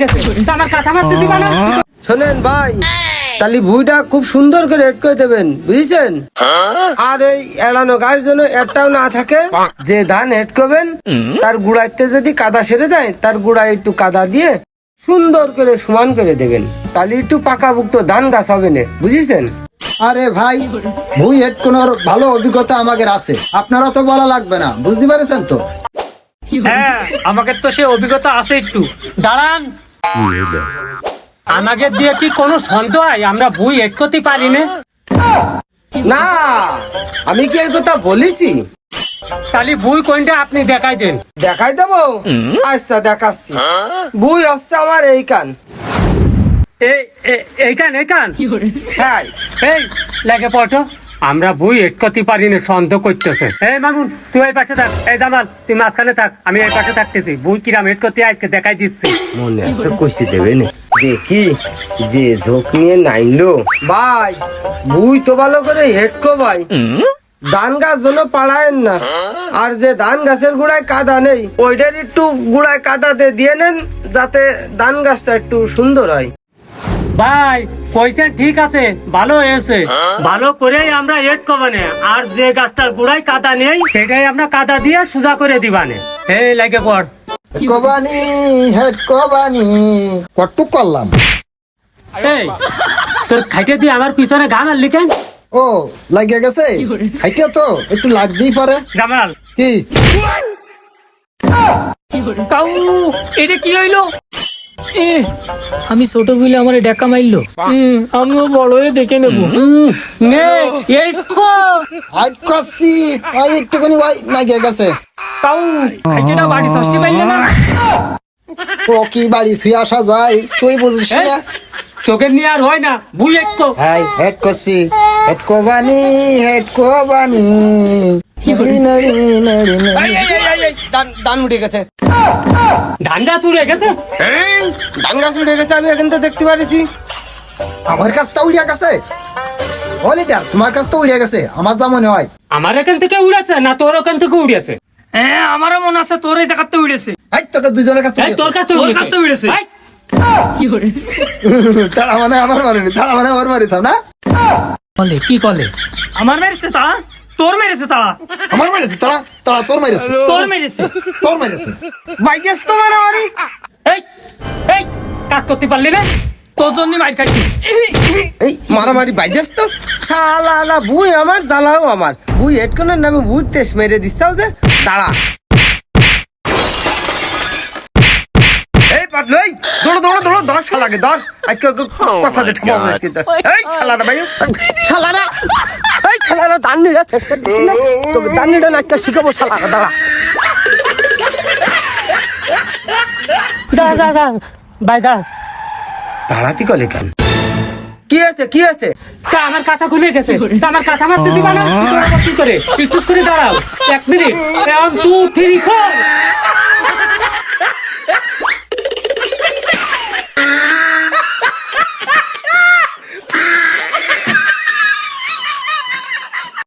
গেছে। তা আমার কাঁচা মারতে দিবা না। শোনেন ভাই তাহলে ভুইটা খুব সুন্দর করে এড করে দেবেন বুঝছেন? আর এই এড়ানো গাছ যেন একটাও না থাকে যে ধান এড করবেন তার গুড়াইতে যদি কাদা সেরে যায় তার গুড়ায় একটু কাদা দিয়ে সুন্দর করে সমান করে দেবেন। তাহলে একটু পাকাভুক্ত ধান গাছ হবে না বুঝেছেন? আরে ভাই ভুই হেড কোনোর ভালো অভিজ্ঞতা আমাদের আছে। আপনারা তো বলা লাগবে না বুঝতে পারছেন তো? হ্যাঁ আমাকে তো সে অভিজ্ঞতা আছে একটু। দাঁড়ান। আমাকে দিয়ে কি কোনো সন্দেহ? হয় আমরা বই এড করতে পারি না? না আমি কি এই কথা বলেছি? তাহলে বই কোনটা আপনি দেখাই দেন। দেখাই দেবো? আচ্ছা দেখাচ্ছি। বুই হচ্ছে আমার এই কান এই এই- এইখান এইখান? হ্যাঁ। এই লাগে পটো আমরা বই এড করতে পারি না সন্দেহ করতেছে। এই মামুন, তুই এই পাশে থাক। এই জামাল, তুই মাঝখানে থাক। আমি এই পাশে থাকতেছি। বই কিরাম এড করতে আজকে দেখাই দিচ্ছি। মনে আছে কষে দেবে না। দেখি, যে ঝোঁক নিয়ে নাইলো। ভাই বুই তো ভালো করে হেটকো ভাই। ধান গাছ জন্য পাড়ায়েন না। আর যে ধান গাছের গোড়ায় কাদা নেই, ওইটার একটু গোড়ায় কাদাতে দিয়ে নেন, যাতে ধান গাছটা একটু সুন্দর হয়। ভাই কইছেন ঠিক আছে ভালো হয়েছে। ভালো করেই আমরা এড করবানে আর যে গাছটার গোড়ায় কাদা নেই সেটাই আমরা কাদা দিয়ে সোজা করে দিবানে। এই লাগে পড় কবানি হেড কবানি কটুক করলাম। এই তোর খাইতে দিয়ে আমার পিছনে গান আর লিখেন ও লাগিয়ে গেছে? খাইতে তো একটু লাগতেই পারে। জামাল। কি? কাউ এটা কি হইল? আমি ছোট বলে আমার ডাকা হুম, আমিও বড় হয়ে দেখে নেব। নে এই কো আই কাছি আই একটুখানি ভাই লাগিয়ে গেছে। তাও খাইটেটা বাড়ি ষষ্ঠী পাইলে না? ও কি বাড়ি ফিরে আসা যায়? তুই বুঝিস এই, না। তোকে নিয়ে আর হয় না বুই একটু হাই হেড করছি হেড কবানি হেড কবানি নড়ি নড়ি নড়ি নড়ি। ধান উঠে গেছে। ধান গাছ? উড়ে গেছে ধান গাছ উঠে গেছে আমি এখান থেকে দেখতে পারিছি। আমার কাছটা উড়িয়া গেছে? ও লিডার তোমার কাছ তো উড়িয়া গেছে আমার যা মনে হয়। আমার এখান থেকে উড়েছে না তোর ওখান থেকে উড়েছে? হ্যাঁ আমারও মনে আছে তোর এই জায়গাতে উড়েছে। হাই তোকে দুজনের কাছে এই তোর কাছ থেকে তোর কাছ উড়েছে। তারা মানে আমার মারেনি তারা মানে ওর মারিস না কলে কি কলে আমার মেরেছে তারা? তোর মেরেছে তারা। আমার মারিস তারা? তারা তোর মারিছে। তোর মেরেছে। তোর মারিছে। বাইকেস তো মারামারি? এই এই কাজ করতে পারলি না? তোর জন্য মার খাইছি। এই মারামারি বাইদেস তো? শালা আলা বুই আমার জ্বালাও আমার। বুই হেডকনের নামে বুই তেস মেরে দিচ্ছাও যে। দাঁড়া। এই পাতলু এই দৌড়ো দৌড়ো দৌড়ো ধর শালাকে ধর। আজকে কথা দে ঠামা এই শালাটা ভাই। শালারা! শালারা দান চেষ্টা তোকে দান আজকে শিখাবো শালা দাঁড়া। দাঁড়া দাঁড়া ভাই দাঁড়া। দাঁড়াতি কলে কেন? কি আছে কি আছে তা আমার কাঁচা খুলে গেছে। তা আমার কাঁচা মারতে দিবা না? কি করে? একটু করে দাঁড়াও। এক minute. One two three four